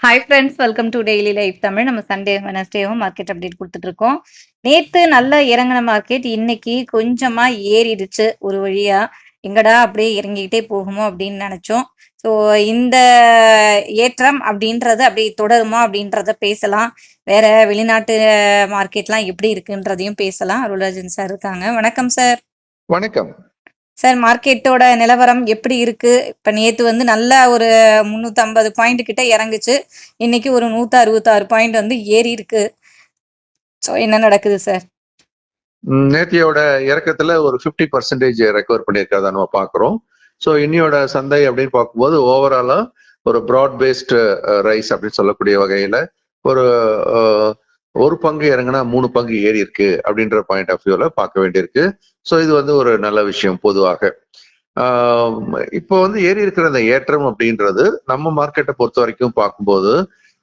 Hi friends welcome to daily life Tamil நம்ம Sunday வெனஸ்டேவும் market update கொடுத்துட்டு இருக்கோம் நேத்து நல்லா இறங்கின மார்க்கெட் இன்னைக்கு கொஞ்சமா ஏறிடுச்சு ஒரு வழியா. எங்கடா அப்படியே இறங்கிக்கிட்டே போகுமோ அப்படின்னு நினைச்சோம். ஸோ இந்த ஏற்றம் அப்படின்றது அப்படியே தொடருமா அப்படின்றத பேசலாம். வேற வெளிநாட்டு மார்க்கெட்லாம் எப்படி இருக்குன்றதையும் பேசலாம். அருள்ராஜன் சார் இருக்காங்க. வணக்கம் சார் வணக்கம். சார் மார்க்கெட்டோட நிலவரம் எப்படி இருக்கு? இப்ப நேத்து வந்து நல்ல ஒரு முன்னூத்தி ஐம்பது பாயிண்ட் கிட்ட இறங்குச்சு. இன்னைக்கு ஒரு நூத்தி அறுபத்தாறு பாயிண்ட் வந்து ஏறி இருக்கு. ஸோ என்ன நடக்குது சார்? நேத்தியோட இறக்கத்துல ஒரு 50% பர்சன்டேஜ் ரெக்கவர் பண்ணியிருக்கிறத நம்ம பார்க்குறோம் ஸோ இன்னியோட சந்தை அப்படின்னு பார்க்கும்போது ஓவராலா ஒரு ப்ராட் பேஸ்ட் ரைஸ் அப்படின்னு சொல்லக்கூடிய வகையில ஒரு ஒரு பங்கு இறங்குனா மூணு பங்கு ஏறி இருக்கு அப்படின்ற பாயிண்ட் ஆஃப் வியூல பார்க்க வேண்டியிருக்கு. ஸோ இது வந்து ஒரு நல்ல விஷயம் பொதுவாக. ஆஹ், இப்போ வந்து ஏறி இருக்கிற அந்த ஏற்றம் அப்படின்றது நம்ம மார்க்கெட்டை பொறுத்த வரைக்கும் பார்க்கும்போது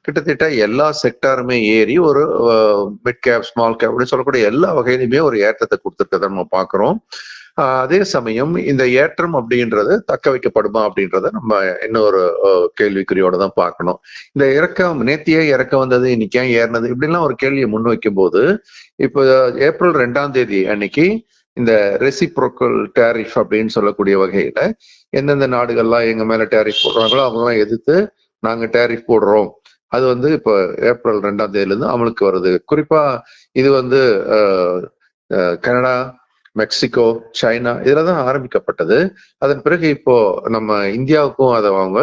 கிட்டத்தட்ட எல்லா செக்டாருமே ஏறி ஒரு மிட் கேப் ஸ்மால் கேப் அப்படின்னு சொல்லக்கூடிய எல்லா வகையிலுமே ஒரு ஏற்றத்தை கொடுத்துருக்கதை நம்ம பார்க்குறோம். அதே சமயம் இந்த ஏற்றம் அப்படின்றது தக்க வைக்கப்படுமா அப்படின்றத நம்ம இன்னொரு கேள்விக்குறியோட தான் பார்க்கணும். இந்த இறக்கம் நேத்தியே இறக்க வந்தது இன்னைக்கு ஏன் ஏறினது? இப்படிலாம் ஒரு கேள்வியை முன்வைக்கும் போது இப்போ ஏப்ரல் ரெண்டாம் தேதி அன்னைக்கு இந்த ரெசிப்ரோக்கல் டேரிஃப் அப்படின்னு சொல்லக்கூடிய வகையில எந்தெந்த நாடுகள்லாம் எங்க மேல டேரிஃப் போடுறாங்களோ அவங்கெல்லாம் எதிர்த்து நாங்க டேரிஃப் போடுறோம். அது வந்து இப்போ ஏப்ரல் ரெண்டாம் தேதியில இருந்து அமலுக்கு வருது. குறிப்பா இது வந்து கனடா மெக்சிகோ சைனா இதில் தான் ஆரம்பிக்கப்பட்டது. அதன் பிறகு இப்போ நம்ம இந்தியாவுக்கும் அதை அவங்க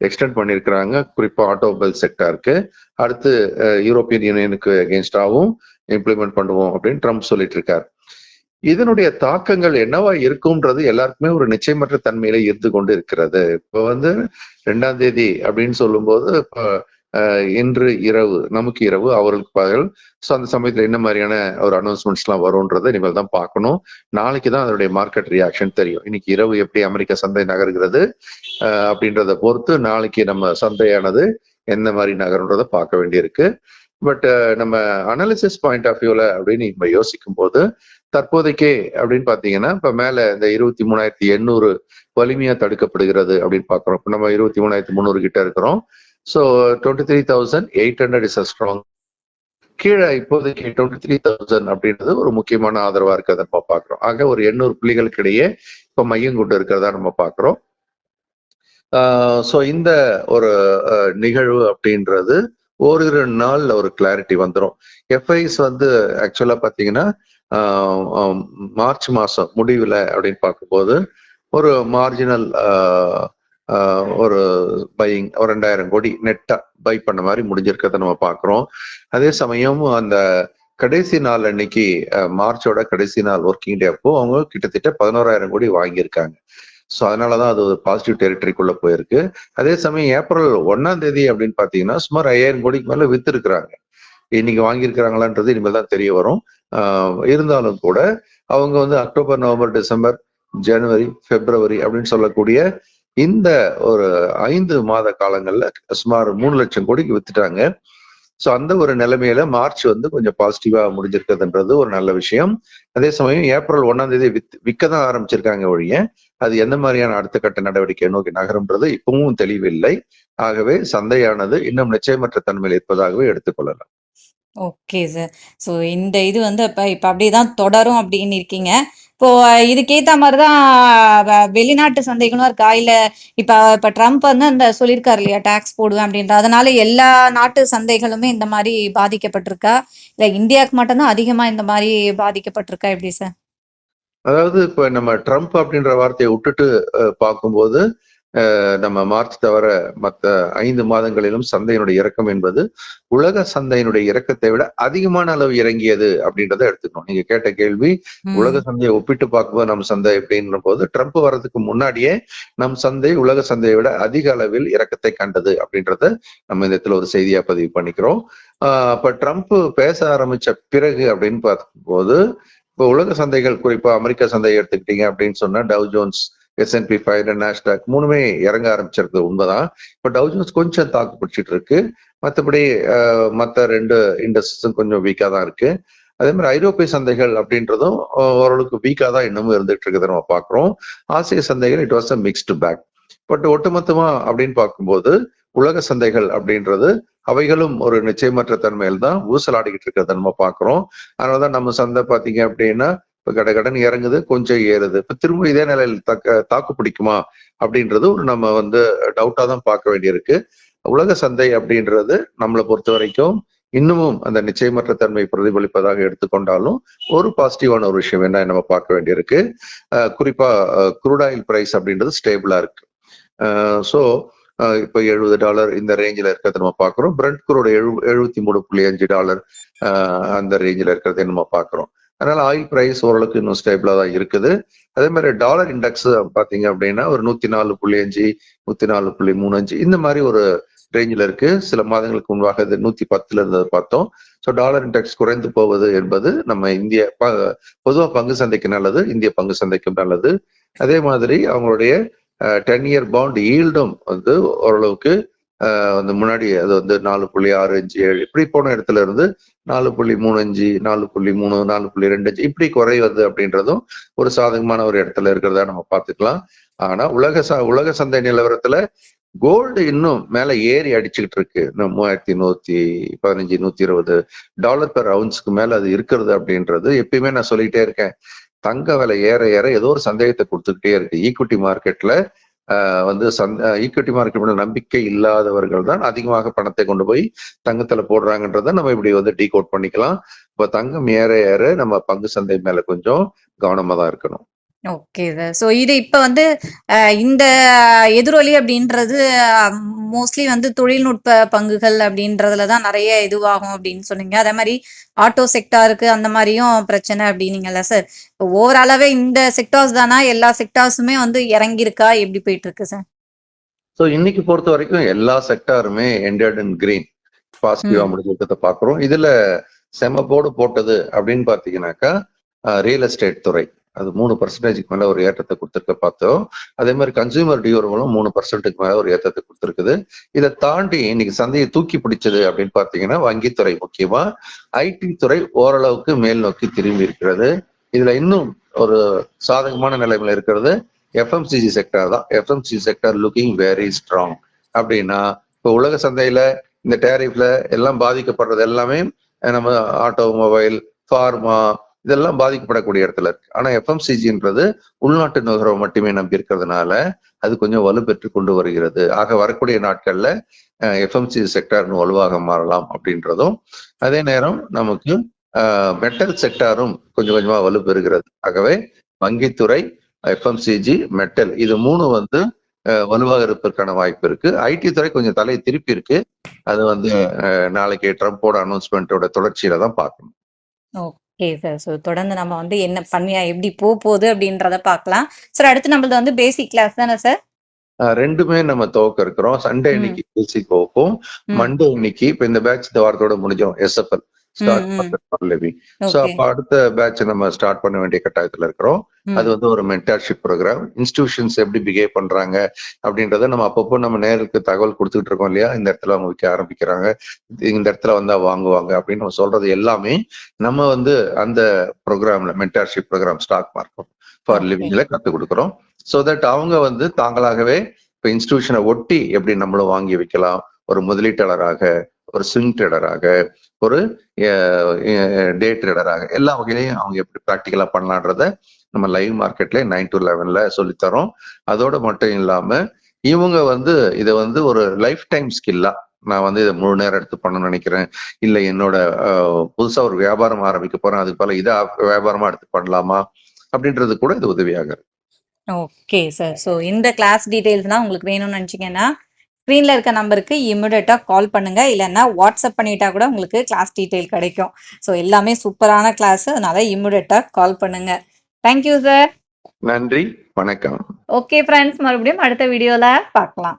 எக்ஸ்டெண்ட் பண்ணியிருக்கிறாங்க. குறிப்பா ஆட்டோமொபைல் செக்டாருக்கு அடுத்து யூரோப்பியன் யூனியனுக்கு அகேன்ஸ்டாவும் இம்ப்ளிமெண்ட் பண்ணுவோம் அப்படின்னு ட்ரம்ப் சொல்லிட்டு இருக்கார் இதனுடைய தாக்கங்கள் என்னவா இருக்கும்ன்றது எல்லாருக்குமே ஒரு நிச்சயமற்ற தன்மையில இருந்து கொண்டு இருக்கிறது. இப்போ வந்து ரெண்டாம் தேதி அப்படின்னு சொல்லும்போது இப்போ இன்று இரவு நமக்கு இரவு அவர்களுக்கு பகல் ஸோ அந்த சமயத்துல என்ன மாதிரியான ஒரு அனௌன்ஸ்மெண்ட்ஸ் எல்லாம் வரும்ன்றதை நீங்கள் தான் பார்க்கணும். நாளைக்கு தான் அதனுடைய மார்க்கெட் ரியாக்ஷன் தெரியும். இன்னைக்கு இரவு எப்படி அமெரிக்க சந்தை நகர்கிறது அப்படின்றத பொறுத்து நாளைக்கு நம்ம சந்தையானது எந்த மாதிரி நகருன்றதை பார்க்க வேண்டியிருக்கு. பட் நம்ம அனாலிசிஸ் பாயிண்ட் ஆஃப் வியூல அப்படின்னு நம்ம யோசிக்கும் போது தற்போதைக்கு அப்படின்னு பாத்தீங்கன்னா இப்ப மேல இந்த இருபத்தி மூணாயிரத்தி எண்ணூறு வலிமையா தடுக்கப்படுகிறது அப்படின்னு பாக்குறோம் இப்ப நம்ம இருபத்தி மூணாயிரத்தி முந்நூறு கிட்ட இருக்கிறோம். So twenty three thousand eight hundred is a strong கீழே இப்போதைக்கு டுவெண்ட்டி த்ரீ தௌசண்ட் அப்படின்றது ஒரு முக்கியமான ஆதரவா இருக்கிறத நம்ம பாக்குறோம் ஆக ஒரு எண்ணூறு புள்ளிகளுக்கு இடையே இப்ப மையம் கொண்டு இருக்கிறதா நம்ம பாக்குறோம் ஸோ இந்த ஒரு நிகழ்வு அப்படின்றது ஓரிரு நாள்ல ஒரு கிளாரிட்டி வந்துடும் எஃப்ஐஸ் வந்து ஆக்சுவலா பாத்தீங்கன்னா ஆஹ், மார்ச் மாசம் முடிவுல அப்படின்னு பார்க்கும்போது ஒரு மார்ஜினல் ஒரு பையிங் ஒரு ரெண்டாயிரம் கோடி நெட்டா பை பண்ண மாதிரி முடிஞ்சிருக்கிறத நம்ம பார்க்குறோம் அதே சமயம் அந்த கடைசி நாள் அன்னைக்கு மார்ச்சோட கடைசி நாள் ஒர்க்கிங் டே அப்போ அவங்க கிட்டத்தட்ட பதினோராயிரம் கோடி வாங்கியிருக்காங்க. ஸோ அதனாலதான் அது ஒரு பாசிட்டிவ் டெரிட்டரிக்குள்ள போயிருக்கு. அதே சமயம் ஏப்ரல் ஒன்னாம் தேதி அப்படின்னு பாத்தீங்கன்னா சுமார் ஐயாயிரம் கோடிக்கு மேல வித்து இருக்கிறாங்க இன்னைக்கு வாங்கியிருக்கிறாங்களான்றது இனிமேல் தான் தெரிய வரும். ஆஹ் இருந்தாலும் கூட அவங்க வந்து அக்டோபர் நவம்பர் டிசம்பர் ஜனவரி பிப்ரவரி அப்படின்னு சொல்லக்கூடிய இந்த ஒரு ஐந்து மாத காலங்கள்ல சுமார் மூணு லட்சம் கோடிக்கு வித்துட்டாங்க. ஸோ அந்த ஒரு நிலைமையில மார்ச் வந்து கொஞ்சம் பாசிட்டிவா முடிஞ்சிருக்குதுன்றது ஒரு நல்ல விஷயம். அதே சமயம் ஏப்ரல் ஒன்னாம் தேதி வித் விற்க தான் ஆரம்பிச்சிருக்காங்க ஒழிய அது எந்த மாதிரியான அடுத்த கட்ட நடவடிக்கை நோக்கி நகரும்ன்றது இப்பவும் தெளிவில்லை. ஆகவே சந்தையானது இன்னும் நிச்சயமற்ற தன்மையில் இருப்பதாகவே எடுத்துக்கொள்ளலாம் ஓகே சார் ஸோ இந்த இது வந்து இப்போ இப்போ அப்படியே தான் தொடரும் அப்படின்னு இருக்கீங்க. இப்போ இதுக்கேத்த மாதிரி தான் வெளிநாட்டு சந்தைகளும் இருக்கா? இல்ல இப்ப இப்ப ட்ரம்ப் வந்து அந்த சொல்லியிருக்காரு இல்லையா டாக்ஸ் போடுவேன் அப்படின்ற அதனால எல்லா நாட்டு சந்தைகளுமே இந்த மாதிரி பாதிக்கப்பட்டிருக்கா? இல்ல இந்தியாவுக்கு மட்டும்தான் அதிகமா இந்த மாதிரி பாதிக்கப்பட்டிருக்கா? எப்படி சார் அதாவது இப்ப நம்ம ட்ரம்ப் அப்படின்ற வார்த்தையை விட்டுட்டு பார்க்கும்போது நம்ம மார்ச் தவிர மற்ற ஐந்து மாதங்களிலும் சந்தையினுடைய இறக்கம் என்பது உலக சந்தையினுடைய இறக்கத்தை விட அதிகமான அளவு இறங்கியது அப்படின்றத எடுத்துக்கணும் நீங்க கேட்ட கேள்வி. உலக சந்தையை ஒப்பிட்டு பார்க்கும்போது நம்ம சந்தை எப்படின்ற போது ட்ரம்ப் வர்றதுக்கு முன்னாடியே நம் சந்தை உலக சந்தையை விட அதிக அளவில் இறக்கத்தை கண்டது அப்படின்றத நம்ம இந்த இடத்துல ஒரு செய்தியா பதிவு பண்ணிக்கிறோம் ஆஹ் அப்ப ட்ரம்ப் பேச ஆரம்பிச்ச பிறகு அப்படின்னு பார்க்கும்போது இப்போ உலக சந்தைகள் குறிப்பா அமெரிக்க சந்தையை எடுத்துக்கிட்டீங்க அப்படின்னு சொன்னா Dow Jones S and P five Nasdaq மூணுமே இறங்க ஆரம்பிச்சிருக்கு உண்மைதான். இப்போ டவுஜன்ஸ் கொஞ்சம் தாக்கு பிடிச்சிட்டு இருக்கு. மற்றபடி மற்ற ரெண்டு இண்டஸ்ட்ரீஸும் கொஞ்சம் வீக்காக தான் இருக்கு. அதே மாதிரி ஐரோப்பிய சந்தைகள் அப்படின்றதும் ஓரளவுக்கு வீக்காக தான் இன்னமும் இருந்துட்டு இருக்கிறத நம்ம பார்க்குறோம். ஆசிய சந்தைகள் it was a mixed bag but ஒட்டுமொத்தமா அப்படின்னு பார்க்கும்போது உலக சந்தைகள் அப்படின்றது அவைகளும் ஒரு நிச்சயமற்ற தன்மையில் தான் ஊசலாடிக்கிட்டு இருக்கிறத நம்ம பாக்குறோம் அதனாலதான் நம்ம சந்தை பார்த்தீங்க அப்படின்னா இப்ப கட கடன் இறங்குது கொஞ்சம் ஏறுது. இப்ப திரும்ப இதே நிலையில் தக்க தாக்கு பிடிக்குமா அப்படின்றது ஒரு நம்ம வந்து டவுட்டா தான் பார்க்க வேண்டியிருக்கு. உலக சந்தை அப்படின்றது நம்மளை பொறுத்த வரைக்கும் இன்னமும் அந்த நிச்சயமற்ற தன்மை பிரதிபலிப்பதாக எடுத்துக்கொண்டாலும் ஒரு பாசிட்டிவான ஒரு விஷயம் என்ன நம்ம பார்க்க வேண்டியிருக்கு. அஹ் குறிப்பா குரூடாயில் பிரைஸ் அப்படின்றது ஸ்டேபிளா இருக்கு. ஸோ இப்போ எழுபது டாலர் இந்த ரேஞ்சில் இருக்கிறத நம்ம பார்க்குறோம். பிரெண்ட் குரோட எழு எழுபத்தி மூணு புள்ளி அஞ்சு டாலர் அந்த ரேஞ்சில் இருக்கிறத நம்ம பார்க்குறோம். அதனால ஆயில் பிரைஸ் ஓரளவுக்கு இன்னும் ஸ்டேபிளா தான் இருக்குது. அதே மாதிரி டாலர் இண்டெக்ஸ் பாத்தீங்க அப்படின்னா ஒரு நூத்தி நாலு புள்ளி அஞ்சு நூத்தி நாலு புள்ளி மூணு அஞ்சு இந்த மாதிரி ஒரு ரேஞ்சில் இருக்கு. சில மாதங்களுக்கு முன்பாக இது நூத்தி பத்துல இருந்தது பார்த்தோம். ஸோ டாலர் இண்டெக்ஸ் குறைந்து போவது என்பது நம்ம இந்திய பொதுவாக பங்கு சந்தைக்கு நல்லது இந்திய பங்கு சந்தைக்கும் நல்லது. அதே மாதிரி அவங்களுடைய டென் இயர் பாண்ட் ஈல்டும் வந்து ஓரளவுக்கு அந்த முன்னாடி அது வந்து நாலு புள்ளி ஆறு அஞ்சு ஏழு இப்படி போன இடத்துல இருந்து நாலு புள்ளி மூணு அஞ்சு நாலு புள்ளி மூணு நாலு புள்ளி ரெண்டு அஞ்சு இப்படி குறைவது அப்படின்றதும் ஒரு சாதகமான ஒரு இடத்துல இருக்கிறதா நம்ம பார்த்துக்கலாம். ஆனா உலக ச உலக சந்தை நிலவரத்துல கோல்டு இன்னும் மேல ஏறி அடிச்சுக்கிட்டு இருக்கு. இன்னும் மூவாயிரத்தி நூத்தி பதினஞ்சு நூத்தி இருபது டாலர் பெர் அவுன்ஸ்க்கு மேல அது இருக்கிறது அப்படின்றது எப்பயுமே நான் சொல்லிட்டே இருக்கேன். தங்க விலை ஏற ஏற ஏதோ ஒரு சந்தேகத்தை கொடுத்துக்கிட்டே இருக்கு. ஈக்விட்டி மார்க்கெட்ல வந்து சந்த ஈக்விட்டி மார்க்கெட் நம்பிக்கை இல்லாதவர்கள் தான் அதிகமாக பணத்தை கொண்டு போய் தங்கத்துல போடுறாங்கன்றத நம்ம இப்படி வந்து டீ கோட் பண்ணிக்கலாம். இப்ப தங்கம் ஏற ஏற நம்ம பங்கு சந்தை மேல கொஞ்சம் கவனமா தான் இருக்கணும். ஓகே சார் ஸோ இது இப்போ வந்து இந்த எதிரொலி அப்படின்றது மோஸ்ட்லி வந்து தொழில்நுட்ப பங்குகள் அப்படின்றதுல தான் நிறைய இதுவாகும் அப்படின்னு சொன்னீங்க. அதே மாதிரி ஆட்டோ செக்டாருக்கு அந்த மாதிரியும் பிரச்சனை அப்படின்னீங்கல்ல சார் இப்போ ஓவராலாவே இந்த செக்டார்ஸ் தானா? எல்லா செக்டார்ஸுமே வந்து இறங்கியிருக்கா? எப்படி போயிட்டு இருக்கு சார் ஸோ இன்னைக்கு பொறுத்த வரைக்கும் எல்லா செக்டாருமே எண்டட் இன் கிரீன் பாசிட்டிவா முடிஞ்சிருக்கிறத பாக்குறோம் இதுல செம போர்டு போட்டது அப்படின்னு பாத்தீங்கன்னாக்கா ரியல் எஸ்டேட் துறை. அது மூணு பர்சன்டேஜுக்கு மேல ஒரு ஏற்றத்தை கொடுத்துருக்க பார்த்தோம். அதே மாதிரி கன்சியூமர் டியூரபிளும் மூணு பர்சன்ட்டுக்கு மேல ஒரு ஏற்றத்தை கொடுத்துருக்குது. இதை தாண்டி இன்னைக்கு சந்தையை தூக்கி பிடிச்சது அப்படின்னு பாத்தீங்கன்னா வங்கித்துறை முக்கியமா. ஐடி துறை ஓரளவுக்கு மேல் நோக்கி திரும்பி இருக்கிறது. இதுல இன்னும் ஒரு சாதகமான நிலைமையில இருக்கிறது. எஃப்எம்சிஜி செக்டர் தான். FMCG sector looking very strong அப்படின்னா இப்போ உலக சந்தையில இந்த டேரிஃப்ல எல்லாம் பாதிக்கப்படுறது எல்லாமே நம்ம ஆட்டோமொபைல் ஃபார்மா இதெல்லாம் பாதிக்கப்படக்கூடிய இடத்துல இருக்கு. ஆனா எஃப்எம்சிஜின்றது உள்நாட்டு நுகர்வை மட்டுமே நம்பி இருக்கிறதுனால அது கொஞ்சம் வலுப்பெற்று கொண்டு வருகிறது. ஆக வரக்கூடிய நாட்கள்ல எஃப்எம்சி செக்டார்னு வலுவாக மாறலாம் அப்படின்றதும் அதே நேரம் நமக்கு மெட்டல் செக்டாரும் கொஞ்சம் கொஞ்சமா வலுப்பெறுகிறது ஆகவே வங்கித்துறை எஃப்எம்சிஜி மெட்டல் இது மூணு வந்து வலுவாக இருப்பதற்கான வாய்ப்பு இருக்கு. ஐடி துறை கொஞ்சம் தலையை திருப்பி இருக்கு. அது வந்து நாளைக்கு ட்ரம்ப்போட அனௌன்ஸ்மெண்ட்டோட தொடர்ச்சியில தான் பார்க்கணும். ஓகே சார் ஸோ தொடர்ந்து நம்ம வந்து என்ன பண்ணியா எப்படி போக போகுது அப்படின்றத பார்க்கலாம். சார் அடுத்து நம்மளது வந்து பேசிக் கிளாஸ் தானே சார் ரெண்டுமே நம்ம துவக்க இருக்கிறோம். சண்டே இன்னைக்கு பேசிக் போகும் மண்டே இன்னைக்கு இப்ப இந்த பேட்ச் இந்த வாரத்தோட முடிஞ்சோம். எஸ்எஃப்எல் ஸ்டார்ட் லிவி ஸோ அப்ப அடுத்த பேட்ச் நம்ம ஸ்டார்ட் பண்ண வேண்டிய கட்டாயத்துல இருக்கிறோம். அது வந்து ஒரு மென்டார்ஷிப் ப்ரோக்ராம் இன்ஸ்டிடியூஷன்ஸ் எப்படி பிஹேவ் பண்றாங்க அப்படின்றத நம்ம அப்பப்போ நம்ம நேருக்கு தகவல் கொடுத்துட்டு இருக்கோம் இல்லையா? இந்த இடத்துல அவங்க விற்க ஆரம்பிக்கிறாங்க. இந்த இடத்துல வந்தா வாங்குவாங்க அப்படின்னு நம்ம சொல்றது எல்லாமே நம்ம வந்து அந்த ப்ரோக்ராம்ல mentorship program stock market for லிவிங்ல கத்துக் கொடுக்குறோம். ஸோ தட் அவங்க வந்து தாங்களாகவே இப்போ இன்ஸ்டிடியூஷனை ஒட்டி எப்படி நம்மளும் வாங்கி வைக்கலாம். ஒரு முதலீட்டாளராக ஒரு ஸ்விங் ட்ரேடராக ஒரு டே ட்ரேடராக எல்லா வகையிலையும் அவங்க எப்படி ப்ராக்டிக்கலாக பண்ணலான்றத நம்ம லைவ் மார்க்கெட்ல நைன் டு லெவன்ல சொல்லித்தரோம். அதோட மட்டும் இல்லாம இவங்க வந்து இதை வந்து ஒரு லைஃப் டைம் ஸ்கில்லா நான் வந்து இதை முழு நேரம் எடுத்து பண்ணணும்னு நினைக்கிறேன். இல்லை என்னோட புதுசா ஒரு வியாபாரம் ஆரம்பிக்க போறேன் அதுக்கு பல இதை வியாபாரமா எடுத்து பண்ணலாமா? அப்படின்றது கூட இது உதவியாக ஓகே சார் ஸோ இந்த கிளாஸ் டீடைல்ஸ்லாம் உங்களுக்கு வேணும்னு நினச்சிங்கன்னா ஸ்க்ரீனில் இருக்க நம்பருக்கு இமிடியட்டாக கால் பண்ணுங்க. இல்லைன்னா வாட்ஸ்அப் பண்ணிட்டா கூட உங்களுக்கு கிளாஸ் டீட்டெயில் கிடைக்கும். ஸோ எல்லாமே சூப்பரான கிளாஸ் அதனால இமிடியட்டாக கால் பண்ணுங்க. தேங்க்யூ சார் நன்றி. வணக்கம். ஓகே ஃப்ரெண்ட்ஸ் மறுபடியும் அடுத்த வீடியோவில் பார்க்கலாம்.